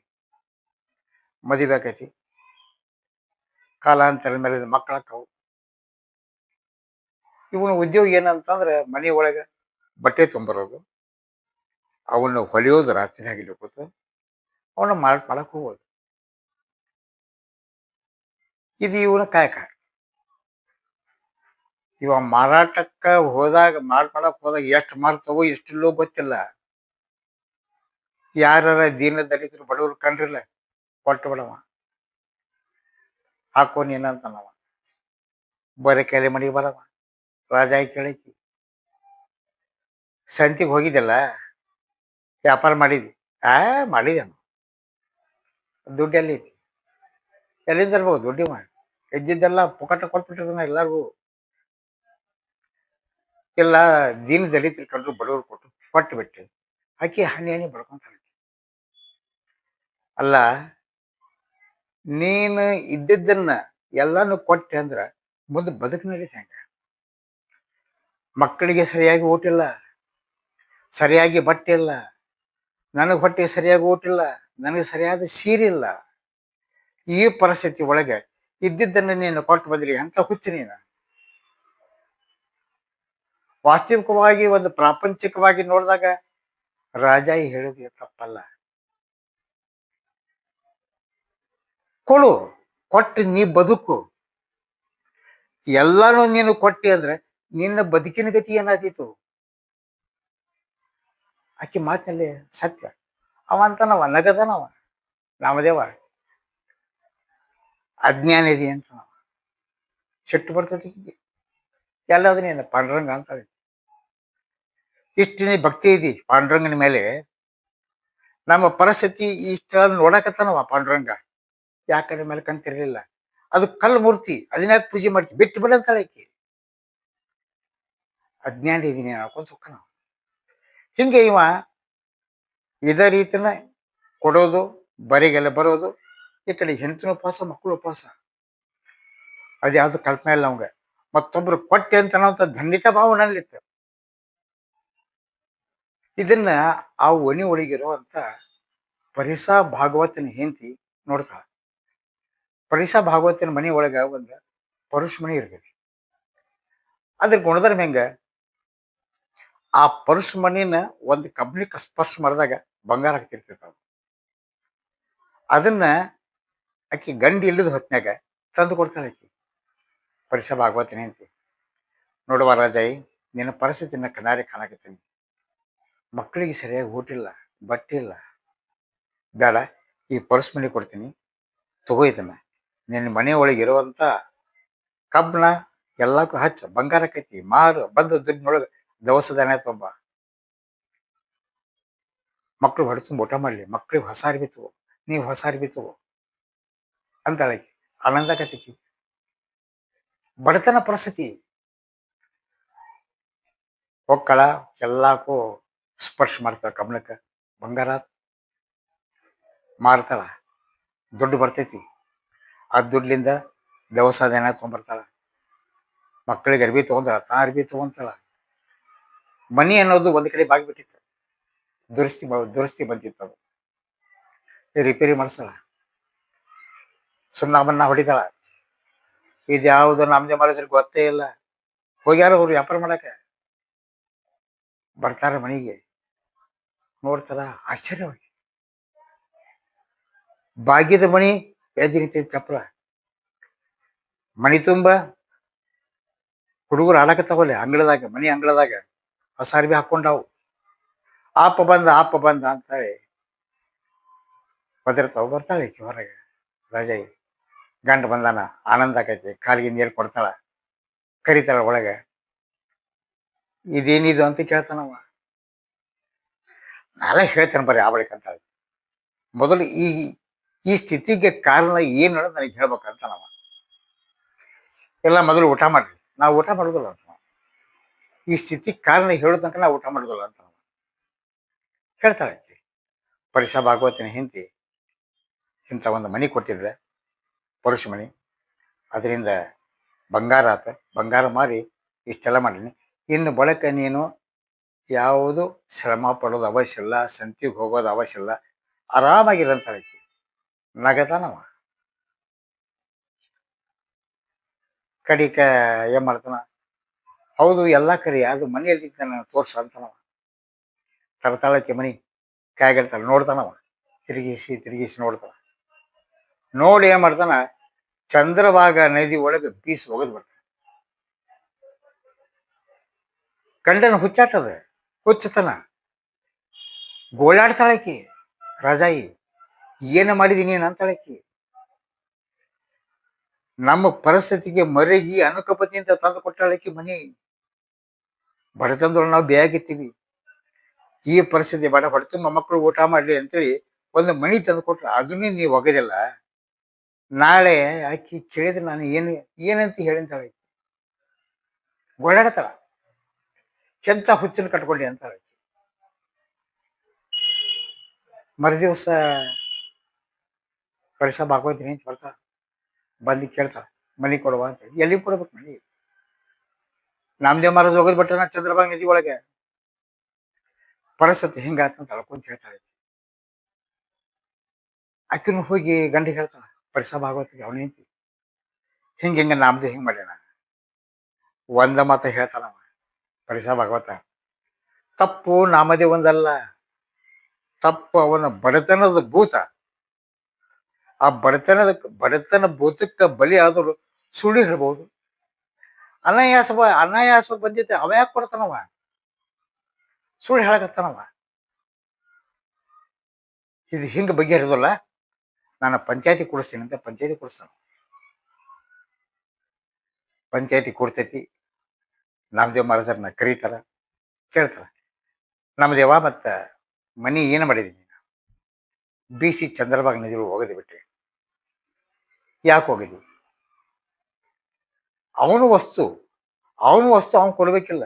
ಆಕೈತಿ ಕಾಲಾಂತರ ಮೇಲೆ ಮಕ್ಕಳಕ್ಕವು ಇವನ ಉದ್ಯೋಗ ಏನಂತಂದ್ರೆ ಮನೆ ಒಳಗೆ ಬಟ್ಟೆ ತುಂಬರೋದು. ಅವನ್ನ ಹೊಲಿಯೋದು ರಾತ್ರಿ ಆಗಿಲ್ಲ ಕೂತು ಅವನ್ನ ಮಾರಾಟ ಮಾಡಕ್ ಹೋಗೋದು. ಇದು ಇವನ ಕಾಯಕ. ಇವ ಮಾರಾಟಕ್ಕ ಹೋದಾಗ ಮಾರಾಟ ಮಾಡಕ್ ಹೋದಾಗ ಎಷ್ಟು ಮಾರ್ತವೋ ಎಷ್ಟಿಲ್ಲೋ ಗೊತ್ತಿಲ್ಲ. ಯಾರ ದೀನ ದಲಿತರು ಬಡವರು ಕಂಡ್ರಿಲ್ಲ? ಕೊಟ್ಟು ಬಿಡವ. ಹಾಕೋ ನೀನಂತನವ ಬರ ಕೆಲೆ ಮನೆಗೆ ಬರವ. ರಾಜಾಯಿ ಕೇಳೈತಿ ಸಂತಿಗೆ ಹೋಗಿದ್ದಲ್ಲ? ವ್ಯಾಪಾರ ಮಾಡಿದ್ವಿ ಆ ಮಾಡಿದೆ ದುಡ್ಡು ಎಲ್ಲಿದೆ ಎಲ್ಲಿಂದ ಇರ್ಬೋದು ದುಡ್ಡು ಮಾಡಿ ಎದ್ದಿದ್ದೆಲ್ಲ ಪುಕಟ ಕೊಟ್ಬಿಟ್ಟಿರ್ತಾನೆ ಎಲ್ಲರಿಗೂ. ಎಲ್ಲ ದೀನ ದಲಿತರು ಕಂಡ್ರು ಬಡವರು ಕೊಟ್ಟು ಕೊಟ್ಟು ಬಿಟ್ಟು ಆಕಿ ಹನಿ ಹನಿ ಬಡ್ಕೊಂತಾಳೆ ಅಲ್ಲ, ನೀನು ಇದ್ದಿದ್ದನ್ನ ಎಲ್ಲಾನು ಕೊಟ್ಟೆ ಅಂದ್ರ ಮುಂದೆ ಬದುಕು ನಡೀತೆ ಹೆಂಗ. ಮಕ್ಕಳಿಗೆ ಸರಿಯಾಗಿ ಊಟಿಲ್ಲ ಸರಿಯಾಗಿ ಬಟ್ಟೆ ಇಲ್ಲ, ನನಗೆ ಹೊಟ್ಟೆ ಸರಿಯಾಗಿ ಊಟಿಲ್ಲ ನನಗೆ ಸರಿಯಾದ ಸೀರಿಲ್ಲ ಈ ಪರಿಸ್ಥಿತಿ ಒಳಗೆ ಇದ್ದಿದ್ದನ್ನ ನೀನು ಕೊಟ್ಟು ಬಂದ್ರಿ ಅಂತ ಹುಚ್ಚು ನೀನು? ವಾಸ್ತವಿಕವಾಗಿ ಒಂದು ಪ್ರಾಪಂಚಿಕವಾಗಿ ನೋಡಿದಾಗ ರಾಜಾಯಿ ಹೇಳಿದ ತಪ್ಪಲ್ಲ. ಕೊಡು, ಕೊಟ್ಟು ನೀ ಬದುಕು. ಎಲ್ಲಾನು ನೀನು ಕೊಟ್ಟಿ ಅಂದ್ರೆ ನಿನ್ನ ಬದುಕಿನ ಗತಿ ಏನಾದೀತು? ಆಕಿ ಮಾತಿನಲ್ಲಿ ಸತ್ಯ. ಅವಂತನವ ನಗದನವ ನಾಮದೇವ ಅಜ್ಞಾನ ಇದೆ ಅಂತ ನಾವು. ಸಿಟ್ಟು ಬರ್ತೈತಿ. ಎಲ್ಲಾದ್ರೂ ನೀನು ಪಾಂಡುರಂಗ ಇಷ್ಟು ನೀ ಭಕ್ತಿ ಇದೆ ಪಾಂಡುರಂಗನ ಮೇಲೆ. ನಮ್ಮ ಪರಿಸ್ಥಿತಿ ಇಷ್ಟ ನೋಡಕತ್ತಾನವ ಪಾಂಡುರಂಗ. ಯಾಕಂದ್ರೆ ಮೇಲೆ ಕಂತಿರಲಿಲ್ಲ. ಅದು ಕಲ್ಲು ಮೂರ್ತಿ ಅದನ್ನ ಪೂಜೆ ಮಾಡ್ತೀವಿ ಬಿಟ್ಟು ಬಿಡಂತಾಳೆ ಆಕಿ. ಅಜ್ಞಾನ ಇದೀನಿ ಅನ್ಕೊಂತ ಹೋಗ ನಾವು. ಹಿಂಗೆ ಇವ ಇದೇ ರೀತಿನ ಕೊಡೋದು, ಬರಿಗೆಲ್ಲ ಬರೋದು, ಈ ಕಡೆ ಹೆಣ್ತಿನ ಉಪವಾಸ, ಮಕ್ಕಳು ಉಪವಾಸ. ಅದ್ಯಾವುದು ಕಲ್ಪನೆ ಇಲ್ಲ ಅವಂಗ ಮತ್ತೊಬ್ರು ಕೊಟ್ಟೆ ಅಂತ ಅನ್ನೋಂಥ ಧನ್ಯತಾ ಭಾವನಲ್ಲಿತ್ತು ಇದನ್ನ ಆ ಒನಿ ಒಳಗಿರುವಂತ ಪರಿಸಾ ಭಾಗವತನ ಹೆಂಡತಿ ನೋಡ್ತಾಳ. ಪರಿಸಾ ಭಾಗವತನ ಮನೆ ಒಳಗ ಒಂದು ಪರುಷ ಮನೆ ಇರ್ತೈತಿ. ಅದ್ರ ಗುಣಧರ್ಮ ಹೆಂಗ? ಆ ಪರುಷ ಮನಿನ ಒಂದು ಕಬ್ಬಿಣಕ್ಕೆ ಸ್ಪರ್ಶ ಮಾಡಿದಾಗ ಬಂಗಾರ ಹಾಕ್ತಿರ್ತೈತ ಅದನ್ನ ಆಕಿ ಗಂಡಿ ಇಲ್ಲದ ಹೊತ್ನ್ಯಾಗ ತಂದು ಕೊಡ್ತಾಳೆ ಆಕಿ. ಪರಿಸ ಭಾಗವತನ ಹೆಂಡತಿ. ನೋಡುವ ರಾಜಾಯಿ, ನಿನ್ನ ಪರಿಸ್ಥಿತಿನ ಕಣ್ಣಾರೆ ಕಾಣಕತ್ತೀನಿ. ಮಕ್ಕಳಿಗೆ ಸರಿಯಾಗಿ ಊಟ ಇಲ್ಲ, ಬಟ್ಟೆ ಇಲ್ಲ, ಬೇಡ, ಈ ಪರ್ಸ್ ಮನೆ ಕೊಡ್ತೀನಿ, ತಗೋ ಇದನ್ನ. ನಿನ್ನ ಮನೆ ಒಳಗೆ ಇರುವಂತ ಕಬ್ಬನ ಎಲ್ಲಕ್ಕೂ ಹಚ್ಚ ಬಂಗಾರಕ್ಕೈತಿ ಮಾರು, ಬಂದ ದುಡ್ಡಿನೊಳಗೆ ದವಸದಾನ ತೊಂಬ. ಮಕ್ಕಳು ಹೊಡೆತು ಊಟ ಮಾಡಲಿ ಮಕ್ಕಳಿಗೆ ಹೊಸ ಅರ್ಬಿ ತಗೋ ನೀವು ಹೊಸ ಅರ್ಬಿ ತಗೋ ಅಂತಳಕ್ಕೆ ಆನಂದ ಕತಿಕಿ ಬಡತನ ಪರಿಸ್ಥಿತಿ. ಒಕ್ಕಳ ಎಲ್ಲಕ್ಕೂ ಸ್ಪರ್ಶ ಮಾಡ್ತಾರ ಕಮಲಕ್ಕೆ. ಬಂಗಾರ ಮಾರ್ತಾಳ. ದುಡ್ಡು ಬರ್ತೈತಿ. ಆ ದುಡ್ಲಿಂದ ದವಸ ಧಾನ್ಯ ತೊಗೊಂಬರ್ತಾಳ. ಮಕ್ಕಳಿಗೆ ಅರ್ಬಿ ತೊಗೊಂತಾಳ ತಾ ಅರ್ಬಿ ತೊಗೊಂತಾಳ. ಮನಿ ಅನ್ನೋದು ಒಂದು ಕಡೆ ಬಾಗಿಬಿಟ್ಟಿತ್ತು. ದುರಸ್ತಿ ದುರಸ್ತಿ ಬಂದಿತ್ತು ಅದು. ರಿಪೇರಿ ಮಾಡಿಸ್ತಾಳ ಸುಣ್ಣ ಬಣ್ಣ ಹೊಡಿತಾಳ. ಇದ್ಯಾವುದು ನಮ್ದೇ ಮಾಡಿದ್ರೆ ಗೊತ್ತೇ ಇಲ್ಲ. ಹೋಗ್ಯಾರ ಅವ್ರು ವ್ಯಾಪಾರ ಮಾಡಕ್ಕೆ. ಬರ್ತಾರೆ ಮನೆಗೆ. ನೋಡ್ತಾರ ಆಶ್ಚರ್ಯ ಅವ್ರಿಗೆ ಭಾಗ್ಯದ ಮಣಿ ಎದ್ದು ನಿಂತೈತಿ ಚಪ್ರ ಮಣಿ ತುಂಬ. ಹುಡುಗರು ಆಡಕತ್ತಾವಲ್ಲಿ ಅಂಗಳದಾಗ ಮನಿ ಅಂಗಳದಾಗ. ಹೊಸ ಅರ್ಬಿ ಹಾಕೊಂಡಾವು. ಆಪ ಬಂದ ಆಪ ಬಂದ ಅಂತೇಳಿ. ಒದರ್ತಾವ ಬರ್ತಾಳೆ ಈಕೆ ಹೊರಗೆ. ರಜೆ ಗಂಡ ಬಂದಾನ, ಆನಂದ ಆಕೈತಿ ಕಾಲಿಗೆ ನೀರು ಕೊಡ್ತಾಳ, ಕರಿತಾಳ ಒಳಗೆ. ಇದೇನಿದು ಅಂತ ಕೇಳ್ತಾನವ. ನಾಳೆ ಹೇಳ್ತೇನೆ ಬರ್ರಿ ಆ ಬಳಿಕ ಅಂತ ಮೊದಲು ಈ ಈ ಸ್ಥಿತಿಗೆ ಕಾರಣ ಏನು ಅನ್ನೋದು ನನಗೆ ಹೇಳ್ಬೇಕಂತ ನಾವ. ಎಲ್ಲ ಮೊದಲು ಊಟ ಮಾಡ್ರಿ. ನಾವು ಊಟ ಮಾಡೋದಿಲ್ಲ ಅಂತ. ಈ ಸ್ಥಿತಿ ಕಾರಣ ಹೇಳೋ ತನಕ ನಾವು ಊಟ ಮಾಡೋದಿಲ್ಲ ಅಂತ ಹೇಳ್ತಾಳೆ ಆಕಿ ಪರಿಸಾ ಭಾಗವತಿನ ಹಿಂತಿ ಇಂಥ ಒಂದು ಮನೆ ಕೊಟ್ಟಿದ್ರೆ, ಪುರುಷ ಮನೆ ಅದರಿಂದ ಬಂಗಾರ ಆತ. ಬಂಗಾರ ಮಾರಿ ಇಷ್ಟೆಲ್ಲ ಮಾಡೀನಿ ಇನ್ನು ಬಳಕ ನೀನು ಯಾವುದು ಶ್ರಮ ಪಡೋದು ಅವಶ್ಯ ಇಲ್ಲ, ಸಂತಿಗೆ ಹೋಗೋದು ಅವಶ್ಯ ಇಲ್ಲ. ಆರಾಮಾಗಿರಂತ ಆಕಿ ನಗತಾನವ ಕಡಿಕ ಏನ್ ಮಾಡ್ತಾನ? ಹೌದು, ಎಲ್ಲ ಕರಿ, ಅದು ಮನೆಯಲ್ಲಿ ನಾನು ತೋರ್ಸ ಅಂತಾನವ. ತರತಾಳಕ್ಕೆ ಮನಿ ಕಾಯ್ಗಿಡ್ತಾಳ ನೋಡ್ತಾನವ. ತಿರುಗಿಸಿ ತಿರುಗಿಸಿ ನೋಡ್ತಾನ ನೋಡಿ ಏನ್ ಮಾಡ್ತಾನ? ಚಂದ್ರಭಾಗ ನದಿ ಒಳಗೆ ಬೀಸಿ ಒಗದು ಬರ್ತಾನ ಗಂಡನ ಹುಚ್ಚಾಟದ. ಹುಚ್ಚತನ. ಗೋಳಾಡ್ತಾಳಕಿ ರಾಜಾಯಿ, ಏನು ಮಾಡಿದೀನಿ ಅಂತಾಳಕಿ ನಮ್ಮ ಪರಿಸ್ಥಿತಿಗೆ ಮರಗಿ ಅನುಕಪತಿ ಅಂತ ತಂದು ಕೊಟ್ಟಾಳಕಿ ಮನಿ. ಬಡತಂದ್ರೆ ನಾವು ಬೇಯಾಗಿತ್ತೀವಿ ಈ ಪರಿಸ್ಥಿತಿ ಬೇಡ ಹೊಡೆತು ಮಕ್ಕಳು ಊಟ ಮಾಡಲಿ ಅಂತೇಳಿ ಒಂದು ಮಣಿ ತಂದು ಕೊಟ್ರೆ. ಅದನ್ನೇ ನೀವು ಒಗದಿಲ್ಲ. ನಾಳೆ ಆಕಿ ಕೇಳಿದ್ರೆ ನಾನು ಏನು ಏನಂತ ಹೇಳಿಂತಾಳೆ ಗೋಳಾಡ್ತಾಳ. ಎಂತ ಹುಚ್ಚನ್ನು ಕಟ್ಕೊಂಡಿ ಅಂತ ಹೇಳಿ ಮರುದಿವಸ ಕಳಿಸ ಭಾಗವತಿನಿ ಅಂತ ಬರ್ತಾಳ ಬಂದು ಕೇಳ್ತಾಳೆ ಮನೆ ಕೊಡುವ ಅಂತ ಹೇಳಿ ಎಲ್ಲಿ ಕೊಡ್ಬೇಕು ಮನೆ? ನಾಮದೇವ್ ಮಹಾರಾಜ್ ಹೋಗೋದ್ ನಾ ಚಂದ್ರಭಾಗ ನಿಧಿ ಒಳಗೆ. ಪರಿಸ್ಥಿತಿ ಅಂತ ಅಳ್ಕೊಂತ ಹೇಳ್ತಾಳೆ ಆಕಿ. ಆಕಿನು ಹೋಗಿ ಗಂಡ ಹೇಳ್ತಾಳ ಪರಿಸ ಭಾಗವತಿಗೆ ಅವನೇಂತಿ? ಹಿಂಗ ಹಿಂಗ ನಾಮದೇವ್ ಹಿಂಗ್ ಮಾಡ್ಯಾನ? ಒಂದ ಮಾತ ಹೇಳ್ತಾನವ ಪರಿಸ ಭಾಗವತ ತಪ್ಪು ನಾಮದೇ ಒಂದಲ್ಲ. ತಪ್ಪು ಅವನ ಬಡತನದ ಭೂತ. ಆ ಬಡತನದ, ಬಡತನ ಭೂತಕ್ಕೆ ಬಲಿ ಆದರೂ ಸುಳ್ಳು ಹೇಳ್ಬೋದು. ಅನಾಯಾಸ ಅನಾಯಾಸ ಬಂದಿದ್ದೆ ಅವ ಯಾಕೆ ಕೊಡ್ತಾನವ? ಸುಳ್ಳು ಹೇಳಕತ್ತಾನವ. ಇದು ಹಿಂಗೆ ಬಗೆಹರಿದಲ್ಲ. ನಾನು ಪಂಚಾಯತಿ ಕೊಡಿಸ್ತೀನಿ ಅಂತ ಪಂಚಾಯತಿ ಕೊಡಿಸ್ತಾನ. ಪಂಚಾಯತಿ ಕೊಡ್ತೈತಿ. ನಾಮದೇವ್ ಮಹಾರಾಜರನ್ನ ಕರೀತಾರ, ಕೇಳ್ತಾರ. ನಮ್ದೇವ ಮತ್ತ ಮನಿ ಏನು ಮಾಡಿದೀನಿ ನೀನು? ಸಿ ಚಂದ್ರಬಾಗ್ ನದಿಗಳು ಹೋಗದೆ ಬಿಟ್ಟೆ. ಯಾಕೆ ಹೋಗಿದ್ದಿ? ಅವನು ವಸ್ತು ಅವನು ವಸ್ತು ಅವನು ಕೊಡಬೇಕಿಲ್ಲ.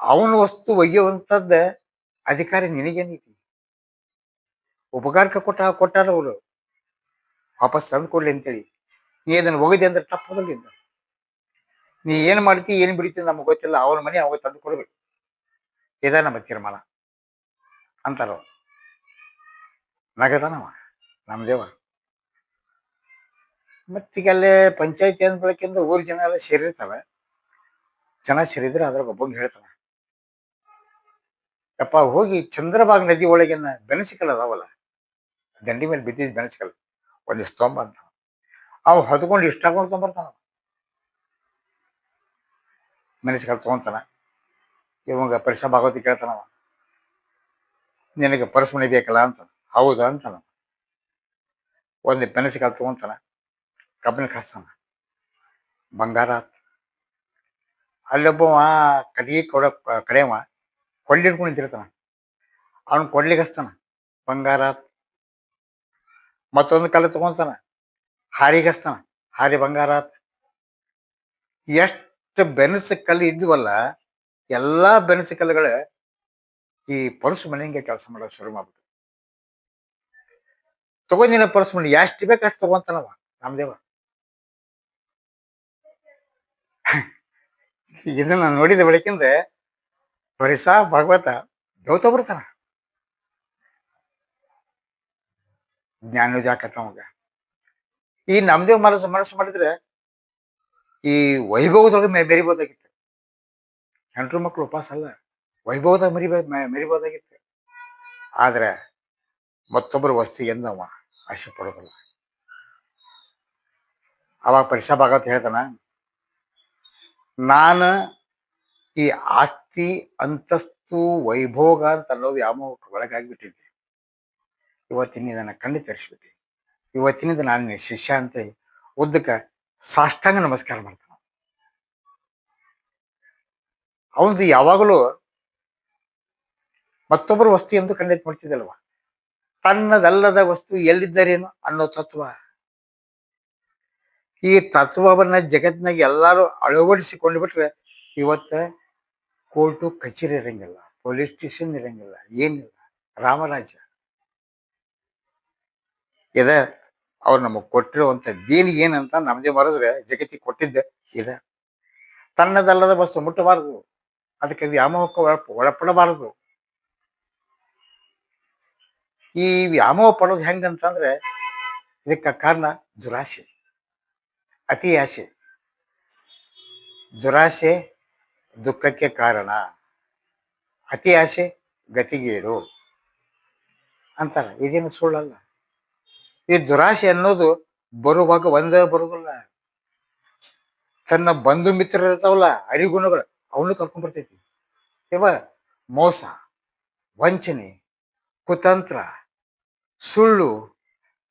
ಅವನ ವಸ್ತು ಒಯ್ಯುವಂಥದ್ದ ಅಧಿಕಾರಿ ನಿನಗೇನೈತಿ? ಉಪಕಾರಕ್ಕೆ ಕೊಟ್ಟ ಕೊಟ್ಟಾರ ಅವರು. ವಾಪಸ್ ತಂದು ಕೊಡ್ಲಿ ಅಂತೇಳಿ. ನೀ ಅದನ್ನ ಒಗದಿ ಅಂದ್ರೆ ತಪ್ಪೋದಿಲ್ಲ ನೀ ಏನು ಮಾಡ್ತಿ, ಏನು ಬಿಡ್ತಿ ನಮಗೆ ಗೊತ್ತಿಲ್ಲ. ಅವನ ಮನೆ ಅವಾಗ ತಂದು ಕೊಡ್ಬೇಕು. ಇದೇ ನಮ್ಮ ತೀರ್ಮಾನ. ಅಂತಾರ ನಗದನವ ನಮ್ಮ ದೇವ ಮತ್ತೀಗ ಅಲ್ಲೇ ಪಂಚಾಯತಿ ಅಂದ ಬೆಳಕಿಂದ ಊರು ಜನ ಎಲ್ಲ ಸೇರಿರ್ತಾವೆ ಜನ ಸೇರಿದ್ರೆ ಅದ್ರಾಗ ಒಬ್ಬಂಗೆ ಹೇಳ್ತಾನ ಯಪ್ಪ, ಹೋಗಿ ಚಂದ್ರಭಾಗ ನದಿ ಒಳಗಿನ ಬೆನಸಿಕಲ್ ಅದಾವಲ್ಲ, ದಂಡಿ ಮೇಲೆ ಬಿದ್ದಿದ್ ಬೆನಸಿಕಲ್, ಒಂದು ಸ್ತಂಭ ಅಂತ ಅವು ಹೊತ್ಕೊಂಡು ಇಷ್ಟ ಹಾಕೊಂಡು ತೊಗೊಂಬರ್ತಾನ ಮೆಣಸಿಕಲ್ ತೊಗೊಂತಾನ. ಇವಾಗ ಪರಿಸರ ಭಾಗವತಿ ಕೇಳ್ತಾನವ ನಿನಗೆ ಪರಸ್ಮಣಿ ಬೇಕಲ್ಲ ಅಂತ ಹೌದಾ ಅಂತಾನ. ಒಂದು ಮೆಣಸಿಕಾಲ್ ತೊಗೊಂತಾನ. ಕಬ್ಬಿನ ಕಸ್ತಾನ. ಬಂಗಾರ. ಅಲ್ಲೊಬ್ಬವ ಕಡಿಗೆ ಕೊಡ ಕಡೆಯವ ಕೊಳ್ಳಿ ಹಿಡ್ಕೊಂಡು ನಿಂತಿರ್ತಾನ. ಅವನು ಕೊಡ್ಲಿಕ್ಕೆ ಹಚ್ತಾನ. ಬಂಗಾರ. ಮತ್ತೊಂದು ಕಲ್ಲು ತಗೊಂತಾನ. ಹಾರಿಗೆ ಹಚ್ತಾನ. ಹಾರಿ ಬಂಗಾರ ಆತ್. ಎಷ್ಟು ಬೆನಸು ಕಲ್ಲು ಇದ್ವಲ್ಲ, ಎಲ್ಲಾ ಬೆನಸು ಕಲ್ಲುಗಳ ಈ ಪರಸು ಮನೆಗೆ ಕೆಲಸ ಮಾಡೋದು ಶುರು ಮಾಡ್ಬಿಟ್ಟು ತಗೊಂಡಿನ ಪರಸು ಮನೆ ಎಷ್ಟು ಬೇಕು ಅಷ್ಟು ತಗೊಂತಾನವ ನಾಮದೇವ ಇದನ್ನ ನೋಡಿದ ಬೆಳಕಿಂದ ಪರಿಸ ಭಾಗವತ ಗೌತ ಬರ್ತಾನ ಜ್ಞಾನೋಜಾಕತ್ತ ಅವಾಗ ಈ ನಮ್ದೇವ್ ಮನಸ್ಸು ಮನಸ್ಸು ಮಾಡಿದ್ರೆ ಈ ವೈಭವದೊಳಗೆ ಮೆ, ಮೆರಿಬೋದಾಗಿತ್ತು. ಹೆಂಡ್ರು ಮಕ್ಕಳು ಉಪವಾಸ ಅಲ್ಲ. ವೈಭವದಾಗ ಮರಿಬ ಮೆರಿಬೋದಾಗಿತ್ತು. ಆದ್ರೆ ಮತ್ತೊಬ್ಬರ ವಸ್ತು ಅವ ಆಸೆ ಪಡೋದಲ್ಲ. ಅವಾಗ ಪರಿಸಾ ಭಾಗವತ್ ಹೇಳ್ತಾನ? ನಾನು ಈ ಆಸ್ತಿ, ಅಂತಸ್ತು, ವೈಭೋಗ ಅಂತ ಅನ್ನೋ ವ್ಯಾಮೋಹಕ್ಕೆ ಒಳಗಾಗಿಬಿಟ್ಟಿದ್ದೆ. ಇವತ್ತಿನ ನನ್ನ ಕಣ್ಣು ತರಿಸ್ಬಿಟ್ಟಿ. ಇವತ್ತಿನಿಂದ ನಾನು ಶಿಷ್ಯ ಅಂತೇಳಿ. ಉದ್ದಕ್ಕ ಸಾಷ್ಟಾಂಗ ನಮಸ್ಕಾರ ಮಾಡ್ತಾನ. ಅವನದು ಯಾವಾಗಲೂ ಮತ್ತೊಬ್ಬರ ವಸ್ತು ಎಂದು ಖಂಡಿತ ಮಾಡ್ತಿದ್ದಲ್ವ? ತನ್ನದಲ್ಲದ ವಸ್ತು ಎಲ್ಲಿದ್ದರೇನು ಅನ್ನೋ ತತ್ವ. ಈ ತತ್ವವನ್ನ ಜಗತ್ತಿನಾಗ ಎಲ್ಲರೂ ಅಳವಡಿಸಿಕೊಂಡು ಬಿಟ್ರೆ ಇವತ್ತ ಕೋರ್ಟು ಕಚೇರಿ ಇರಂಗಿಲ್ಲ, ಪೊಲೀಸ್ ಸ್ಟೇಷನ್ ಇರಂಗಿಲ್ಲ, ಏನಿಲ್ಲ. ರಾಮರಾಜ ಇದ ಅವ್ರು ನಮಗೆ ಕೊಟ್ಟಿರುವಂಥ ದೇಣಿಗೆ ಏನಂತ ನಮ್ದೇ ಮರದ್ರೆ ಜಗತ್ತಿಗೆ ಕೊಟ್ಟಿದ್ದೆ ಇದ. ತನ್ನದಲ್ಲದ ವಸ್ತು ಮುಟ್ಟಬಾರದು. ಅದಕ್ಕೆ ವ್ಯಾಮೋಹಕ್ಕೆ ಒಳಪ ಒಳಪಡಬಾರದು. ಈ ವ್ಯಾಮೋಹ ಪಡೋದು ಹೆಂಗಂತಂದ್ರೆ ಇದಕ್ಕೆ ಕಾರಣ ದುರಾಸೆ. ಅತಿ ಆಸೆ. ದುರಾಸೆ ದುಃಖಕ್ಕೆ ಕಾರಣ. ಅತಿ ಆಸೆ ಗತಿಗೇಡು. ಅಂತಾರೆ. ಇದೇನು ಸುಳ್ಳಲ್ಲ. ಈ ದುರಾಸೆ ಅನ್ನೋದು ಬರುವಾಗ ಒಂದೇ ಬರುದಿಲ್ಲ. ತನ್ನ ಬಂಧು ಮಿತ್ರರು ಇರ್ತಾವಲ್ಲ, ಅರಿಗುಣಗಳು, ಅವನು ಕರ್ಕೊಂಡ್ ಬರ್ತೈತಿ. ಇವ ಮೋಸ, ವಂಚನೆ, ಕುತಂತ್ರ, ಸುಳ್ಳು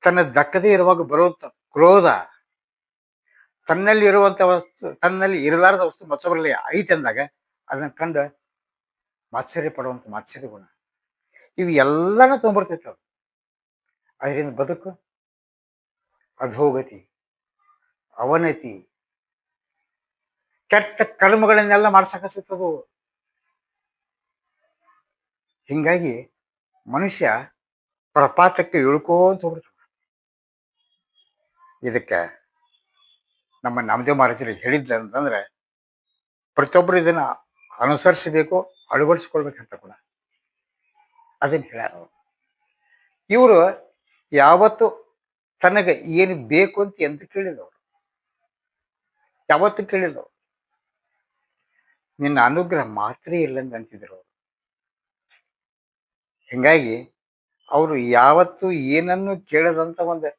ತನ್ನ ದಕ್ಕದೇ ಇರುವಾಗ ಬರುವಂತ ಕ್ರೋಧ, ತನ್ನಲ್ಲಿ ಇರುವಂತ ವಸ್ತು, ತನ್ನಲ್ಲಿ ಇರಲಾರದ ವಸ್ತು ಮತ್ತೊಬ್ಬರಲ್ಲಿ ಐತೆ ಅಂದಾಗ ಅದನ್ನ ಕಂಡು ಮಾತ್ಸರ್ಯ ಪಡುವಂತ ಮಾತ್ಸರ್ಯ ಗುಣ. ಇವು ಎಲ್ಲಾನು ತೊಗೊಂಡ್ಬರ್ತೈತೆ ಅದು ಅದರಿಂದ ಬದುಕು ಅಧೋಗತಿ ಅವನತಿ. ಕೆಟ್ಟ ಕರ್ಮಗಳನ್ನೆಲ್ಲ ಮಾಡ್ಸಕತ್ತದು ಹಿಂಗಾಗಿ ಮನುಷ್ಯ ಪ್ರಪಾತಕ್ಕೆ ಇಳ್ಕೋಂತ ಹೋಗ್ಬಿಡ್ತಾನೆ. ಇದಕ್ಕೆ ನಮ್ಮ ನಾಮದೇವ ಮಹಾರಾಜರು ಹೇಳಿದ್ದ ಅಂತಂದ್ರೆ ಪ್ರತಿಯೊಬ್ಬರು ಇದನ್ನ ಅನುಸರಿಸಬೇಕು, ಅಳವಡಿಸ್ಕೊಳ್ಬೇಕಂತ ಕೂಡ. ಅದನ್ನ ಹೇಳ ಇವರು ಯಾವತ್ತು ತನಗೆ ಏನು ಬೇಕು ಅಂತ ಕೇಳಿಲ್ಲ ಅವರು ಯಾವತ್ತು ಕೇಳಿದವರು ನಿನ್ನ ಅನುಗ್ರಹ ಮಾತ್ರ ಇಲ್ಲಂತ ಅಂತಿದ್ರು ಅವರು. ಹಿಂಗಾಗಿ ಅವರು ಯಾವತ್ತು ಏನನ್ನು ಕೇಳದಂತ ಒಂದು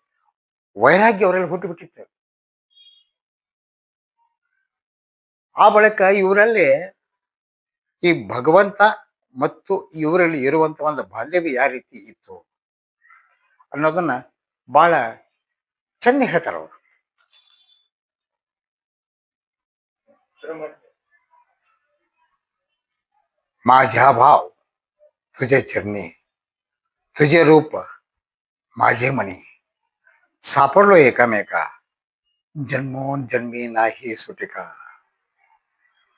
ವೈರಾಗ್ಯ ಅವರಲ್ಲಿ ಹುಟ್ಟು ಬಿಟ್ಟಿತ್ತು ಆ ಬಳಿಕ ಇವರಲ್ಲಿ ಈ ಭಗವಂತ ಮತ್ತು ಇವರಲ್ಲಿ ಇರುವಂತ ಒಂದು ಬಾಂಧವ್ಯ ಯಾವ ರೀತಿ ಇತ್ತು? ಅನ್ನೋದನ್ನ ಬಹಳ ಚೆಂದ ಹೇಳ್ತಾರ ಅವರು माझा भाव तुझे चरणी तुझे रूप माझे मनी सापडलो एकामेका ಜನ್ಮೋನ್ ಜನ್ಮಿ ನಾಹಿ ಸುಟಿಕ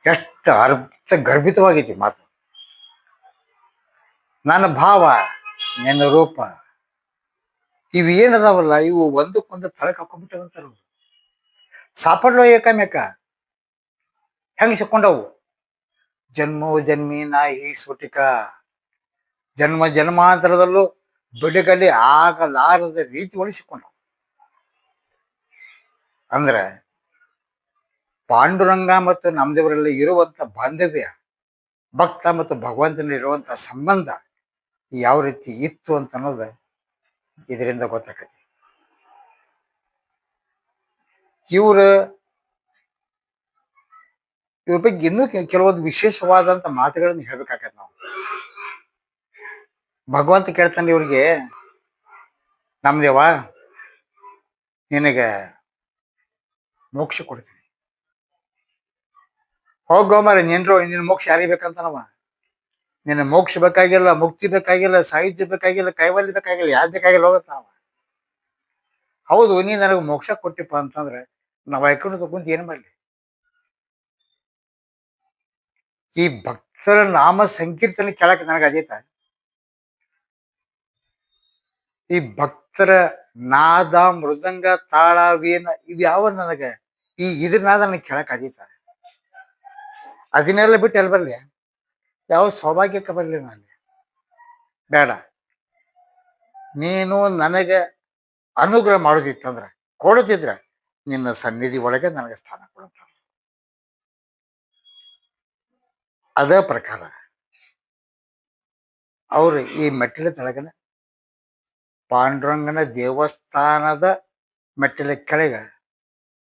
ಎಷ್ಟು ಅರ್ಥ ಗರ್ಭಿತವಾಗೈತಿ ಮಾತು ನನ್ನ ಭಾವ ನಿನ್ನ ರೂಪ ಇವು ಏನದಾವಲ್ಲ, ಇವು ಒಂದಕ್ಕೊಂದು ತಳಕ್ ಹಾಕೊಂಡ್ಬಿಟ್ಟವಂತಾರ ಸಾಪಡ್ಲೋ ಏಕಾಮೇಕ, ಹೆಂಗ್ ಸಿಕ್ಕೊಂಡವು? ಜನ್ಮೋ ಜನ್ಮಿ ನಾಯಿ ಸುಟಿಕ. ಜನ್ಮ ಜನ್ಮಾಂತರದಲ್ಲೂ ಬಿಡುಗಡೆ ಆಗಲಾರದ ರೀತಿ ಒಳಿಸಿಕೊಂಡವು ಅಂದ್ರೆ ಪಾಂಡುರಂಗ ಮತ್ತು ನಮ್ದೇವರಲ್ಲಿ ಇರುವಂತ ಬಾಂಧವ್ಯ, ಭಕ್ತ ಮತ್ತು ಭಗವಂತನಲ್ಲಿ ಇರುವಂತ ಸಂಬಂಧ ಯಾವ ರೀತಿ ಇತ್ತು ಅಂತ ಅನ್ನೋದು ಇದರಿಂದ ಗೊತ್ತಾಕತಿ ಇವ್ರ ಇವ್ರ ಬಗ್ಗೆ ಇನ್ನೂ ಕೆಲವೊಂದು ವಿಶೇಷವಾದಂತ ಮಾತುಗಳನ್ನು ಹೇಳ್ಬೇಕಾಗತ್ತೆ ನಾವು. ಭಗವಂತ ಕೇಳ್ತಾನೆ ಇವ್ರಿಗೆ ನಮ್ದೇವ ನಿನಗೆ ಮೋಕ್ಷ ಕೊಡ್ತೀನಿ. ಹೋಗೋ ಮರ ನಿನ್ರು ನಿನ್ನ ಮೋಕ್ಷ ಯಾರಿಗೆ ಬೇಕಂತಾನವ ನಿನ್ನ ಮೋಕ್ಷ ಬೇಕಾಗಿಲ್ಲ, ಮುಕ್ತಿ ಬೇಕಾಗಿಲ್ಲ ಸಾಹಿತ್ಯ ಬೇಕಾಗಿಲ್ಲ, ಕೈವಲ್ಯ ಬೇಕಾಗಿಲ್ಲ, ಯಾವ್ದು ಬೇಕಾಗಿಲ್ಲ ಹೋಗತ್ತ ಹೌದು, ನೀ ನನಗೆ ಮೋಕ್ಷ ಕೊಟ್ಟಿಪ್ಪ ಅಂತಂದ್ರೆ ನಾವು ಐಕೊಂಡು ತಗೊಂಡು ಏನ್ ಮಾಡ್ಲಿ? ಈ ಭಕ್ತರ ನಾಮ ಸಂಕೀರ್ತನೆ ಕೇಳಕ್ಕೆ ನನಗೆ ಅದೇತ. ಈ ಭಕ್ತರ ನಾದ, ಮೃದಂಗ, ತಾಳ, ವೀಣ ಇವ್ಯಾವ ನನಗೆ ಈ ಇದ್ರ ನಾದ ನನಗೆ ಕೇಳಕ್ಕೆ ಆದೀತ ಅದನ್ನೆಲ್ಲ ಬಿಟ್ಟು ಎಲ್ಲಿ ಬರಲಿ? ಯಾವ ಸೌಭಾಗ್ಯಕ್ಕೆ ಬರಲಿ ನನಗೆ ಬೇಡ. ನೀನು ನನಗೆ ಅನುಗ್ರಹ ಮಾಡೋದಿತ್ತಂದ್ರೆ, ಕೊಡದಿದ್ರೆ ನಿನ್ನ ಸನ್ನಿಧಿ ಒಳಗೆ ನನಗೆ ಸ್ಥಾನ ಕೊಡುತ್ತ. ಅದೇ ಪ್ರಕಾರ, ಅವರು ಈ ಮೆಟ್ಟಿಲ ತೆಳಗನ ಪಾಂಡುರಂಗನ ದೇವಸ್ಥಾನದ ಮೆಟ್ಟಿಲ ಕೆಳಗೆ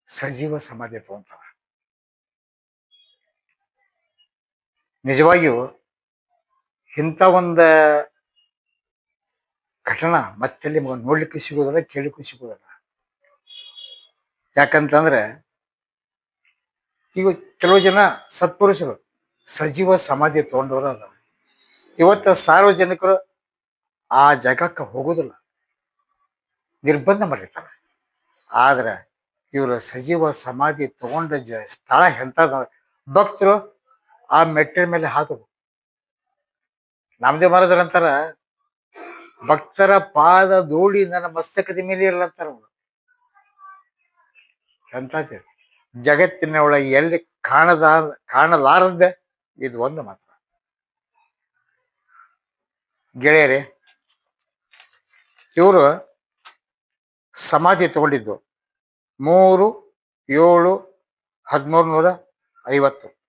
ಸಜೀವ ಸಮಾಧಿ ತಗೊಂತಾರ. ನಿಜವಾಗಿಯೂ ಇಂಥ ಒಂದು ಘಟನಾ ಮತ್ತೆ ನಿಮಗೆ ನೋಡ್ಲಿಕ್ಕೆ ಸಿಗೋದಲ್ಲ, ಕೇಳಲಿಕ್ಕೂ ಸಿಗೋದಿಲ್ಲ. ಯಾಕಂತಂದ್ರೆ ಈಗ ಕೆಲವು ಜನ ಸತ್ಪುರುಷರು, ಸಜೀವ ಸಮಾಧಿ ತಗೊಂಡವರು ಅದ ಇವತ್ತು ಸಾರ್ವಜನಿಕರು ಆ ಜಾಗಕ್ಕೆ ಹೋಗೋದಿಲ್ಲ. ನಿರ್ಬಂಧ ಮಾಡಿರ್ತಾರೆ. ಆದ್ರೆ ಇವರು ಸಜೀವ ಸಮಾಧಿ ತಗೊಂಡ ಜ ಸ್ಥಳ ಎಂತ ಭಕ್ತರು ಆ ಮೆಟ್ಟಿನ ಮೇಲೆ ಹಾಕಬೇಕು ನಾಮದೇವ್ ಮಹಾರಾಜರು ಅಂತಾರ, ಭಕ್ತರ ಪಾದ ಧೂಳಿ ನನ್ನ ಮಸ್ತಕದ ಮೇಲೆ ಇರಲ್ಲ ಅಂತಾರ ಎಂತ ಜಗತ್ತಿನ ಒಳಗೆ ಎಲ್ಲಿ ಕಾಣದ ಕಾಣಲಾರದೆ ಇದು ಒಂದು ಮಾತ್ರ. ಗೆಳೆಯರೇ, ಇವರು ಸಮಾಧಿ ತಗೊಂಡಿದ್ದು ಮೂರು, ಏಳು, ಹದಿಮೂರು ನೂರ ಐವತ್ತು.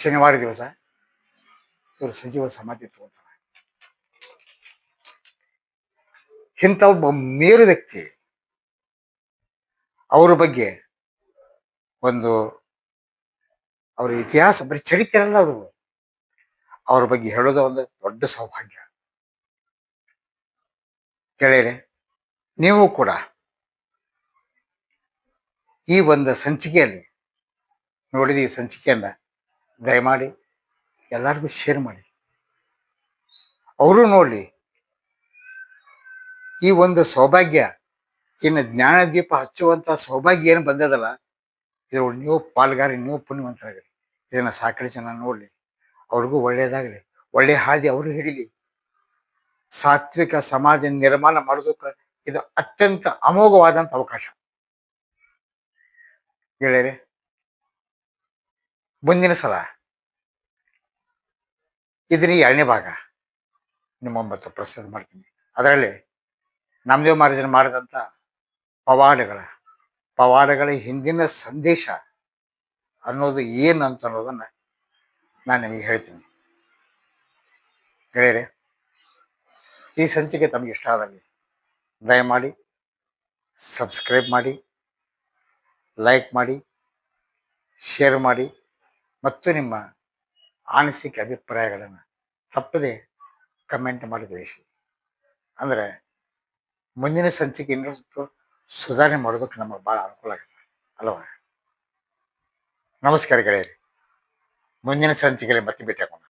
ಶನಿವಾರ ದಿವಸ ಇವರು ಸಜೀವ ಸಮಾಧಿ ತಗೊಂತಾರೆ ಇಂಥ ಒಬ್ಬ ಮೇರು ವ್ಯಕ್ತಿ ಅವರ ಬಗ್ಗೆ ಒಂದು ಅವರ ಇತಿಹಾಸ, ಬರೀ ಚರಿತ್ರೆ ಅವರು ಅವ್ರ ಬಗ್ಗೆ ಹೇಳೋದು ಒಂದು ದೊಡ್ಡ ಸೌಭಾಗ್ಯ. ಗೆಳೆಯರೆ, ನೀವು ಕೂಡ ಈ ಒಂದು ಸಂಚಿಕೆಯಲ್ಲಿ ನೋಡಿದ ಈ ಸಂಚಿಕೆಯನ್ನ ದಯಮಾಡಿ ಎಲ್ಲರಿಗೂ ಶೇರ್ ಮಾಡಿ. ಅವರು ನೋಡಲಿ, ಈ ಒಂದು ಸೌಭಾಗ್ಯ, ಇನ್ನು ಜ್ಞಾನದೀಪ ಹಚ್ಚುವಂಥ ಸೌಭಾಗ್ಯ ಏನು ಬಂದದಲ್ಲ ಇದ್ರೊಳಗೆ ನೀವು ಪಾಲ್ಗಾರಿ ನೀವು ಪುಣ್ಯವಂತರಾಗಲಿ ಇದನ್ನು ಸಾಕಡೆ ಜನ ನೋಡಲಿ, ಅವ್ರಿಗೂ ಒಳ್ಳೆಯದಾಗಲಿ ಒಳ್ಳೆಯ ಹಾದಿ ಅವರು ಹಿಡೀಲಿ. ಸಾತ್ವಿಕ ಸಮಾಜ ನಿರ್ಮಾಣ ಮಾಡೋದಕ್ಕೆ ಇದು ಅತ್ಯಂತ ಅಮೋಘವಾದಂಥ ಅವಕಾಶ. ಗೆಳೆಯರೆ ಮುಂದಿನ ಸಲ ಇದನ್ನ ಎರಡನೇ ಭಾಗ. ನಿಮ್ಮೊಂಬತ್ತು ಪ್ರಸ್ತುತ ಮಾಡ್ತೀನಿ. ಅದರಲ್ಲಿ ನಾಮದೇವ ಮಹಾರಾಜನ ಮಾಡಿದಂಥ ಪವಾಡಗಳ ಪವಾಡಗಳ ಹಿಂದಿನ ಸಂದೇಶ ಅನ್ನೋದು ಏನು ಅಂತ ಅನ್ನೋದನ್ನು ನಾನು ನಿಮಗೆ ಹೇಳ್ತೀನಿ. ಗೆಳೆಯರೆ, ಈ ಸಂಚಿಕೆ ತಮಗೆ ಇಷ್ಟ ಆದಲ್ಲಿ ದಯಮಾಡಿ ಸಬ್ಸ್ಕ್ರೈಬ್ ಮಾಡಿ ಲೈಕ್ ಮಾಡಿ ಶೇರ್ ಮಾಡಿ. ಮತ್ತು ನಿಮ್ಮ ಅನಿಸಿಕೆ ಅಭಿಪ್ರಾಯಗಳನ್ನು ತಪ್ಪದೆ ಕಮೆಂಟ್ ಮಾಡಿ ತಿಳಿಸಿ. ಅಂದರೆ ಮುಂದಿನ ಸಂಚಿಕೆ ಇನ್ನಷ್ಟು ಸುಧಾರಣೆ ಮಾಡೋದಕ್ಕೆ ನಮಗೆ ಭಾಳ ಅನುಕೂಲ ಆಗುತ್ತೆ. ಅಲ್ವಾ? ನಮಸ್ಕಾರ ಗೆಳೆಯರಿ. ಮುಂದಿನ ಸಂಚಿಕೆಯಲ್ಲಿ ಮತ್ತೆ ಭೇಟಿ ಆಗೋಣ